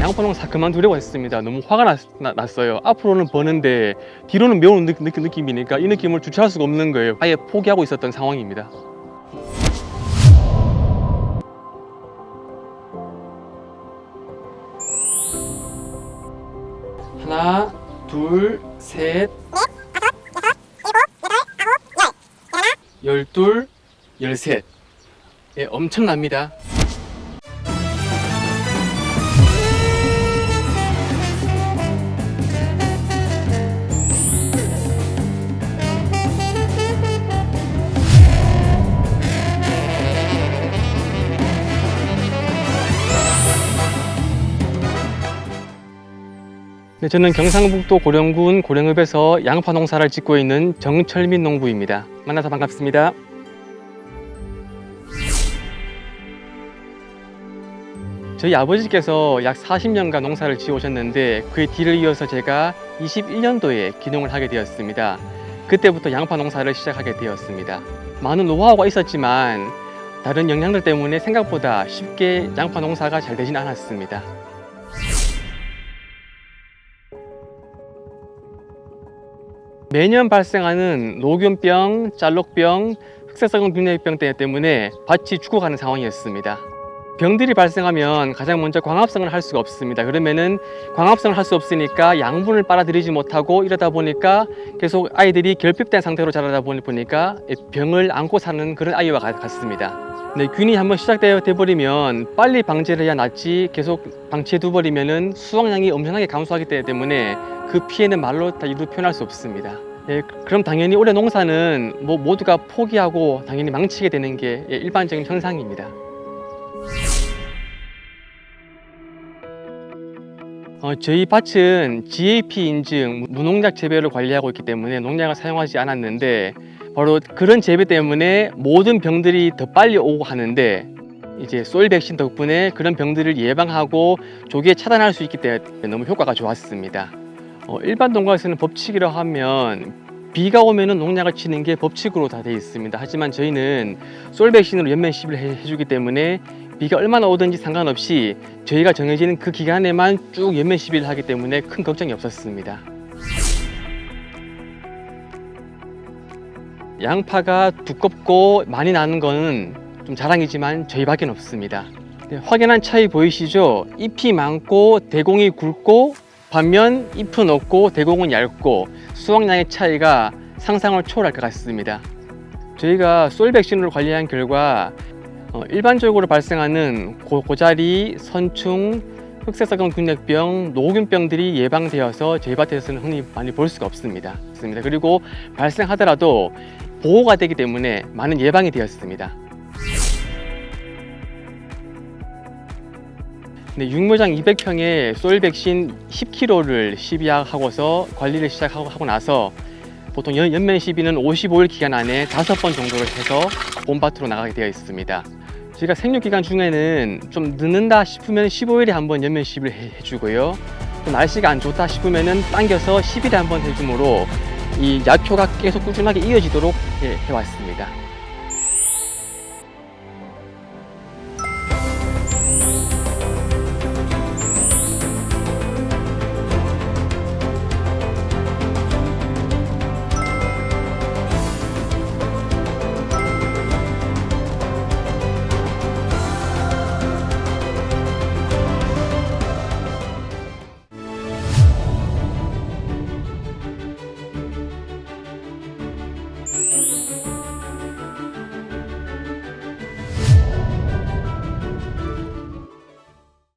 양파 농사 그만두려고 했습니다. 너무 화가 났, 어요 앞으로는 버는데 뒤로는 매운 느, 느, 느낌이니까 이 느낌을 주체할 수가 없는 거예요. 아예 포기하고 있었던 상황입니다. 하나, 둘, 셋, 열둘, 열셋. 예, 엄청납니다. 네, 저는 경상북도 고령군 고령읍에서 양파 농사를 짓고 있는 정철민 농부입니다. 만나서 반갑습니다. 저희 아버지께서 약 40년간 농사를 지어오셨는데 그의 뒤를 이어서 제가 21년도에 기농을 하게 되었습니다. 그때부터 양파 농사를 시작하게 되었습니다. 많은 노하우가 있었지만 다른 영향들 때문에 생각보다 쉽게 양파 농사가 잘 되진 않았습니다. 매년 발생하는 노균병, 짤록병, 흑색성은 균열병 때문에 밭이 죽어가는 상황이었습니다. 병들이 발생하면 가장 먼저 광합성을 할 수가 없습니다. 그러면은 광합성을 할 수 없으니까 양분을 빨아들이지 못하고 이러다 보니까 계속 아이들이 결핍된 상태로 자라다 보니- 보니까 병을 안고 사는 그런 아이와 같- 같습니다. 네, 균이 한번 시작되어 버리면 빨리 방제를 해야 낫지 계속 방치해 두 버리면은 수확량이 엄청나게 감소하기 때문에 그 피해는 말로 다 이루 표현할 수 없습니다. 예, 그럼 당연히 올해 농사는 뭐 모두가 포기하고 당연히 망치게 되는 게 예, 일반적인 현상입니다. 어, 저희 밭은 GAP 인증 무농약 재배를 관리하고 있기 때문에 농약을 사용하지 않았는데 바로 그런 재배 때문에 모든 병들이 더 빨리 오고 하는데 이제 소일 백신 덕분에 그런 병들을 예방하고 조기에 차단할 수 있기 때문에 너무 효과가 좋았습니다. 어, 일반 농가에서는 법칙이라 하면 비가 오면은 농약을 치는 게 법칙으로 다 돼 있습니다. 하지만 저희는 솔 백신으로 연면 시비를 해- 해주기 때문에 비가 얼마나 오든지 상관없이 저희가 정해지는 그 기간에만 쭉 연면 시비를 하기 때문에 큰 걱정이 없었습니다. 양파가 두껍고 많이 나는 거는 좀 자랑이지만 저희밖에 없습니다. 네, 확연한 차이 보이시죠? 잎이 많고 대공이 굵고 반면 잎은 없고 대공은 얇고 수확량의 차이가 상상을 초월할 것 같습니다. 저희가 솔 백신으로 관리한 결과 어, 일반적으로 발생하는 고, 고자리, 선충, 흑색사금 균열병, 노균병들이 예방되어서 저희 밭에서는 흔히 많이 볼 수가. 없습니다. 그리고 발생하더라도 보호가 되기 때문에 많은 예방이 되었습니다. 네, 육묘장 200평에 솔 백신 10kg를 시비하고서 관리를 시작하고 하고 나서 보통 연, 연면 시비는 55일 기간 안에 5번 정도를 해서 봄밭으로 나가게 되어 있습니다. 저희가 생육 기간 중에는 좀 늦는다 싶으면 15일에 한 번 연면 시비를 해, 해주고요. 또 날씨가 안 좋다 싶으면은 당겨서 10일에 한 번 해주므로 이 약효가 계속 꾸준하게 이어지도록 해, 해왔습니다.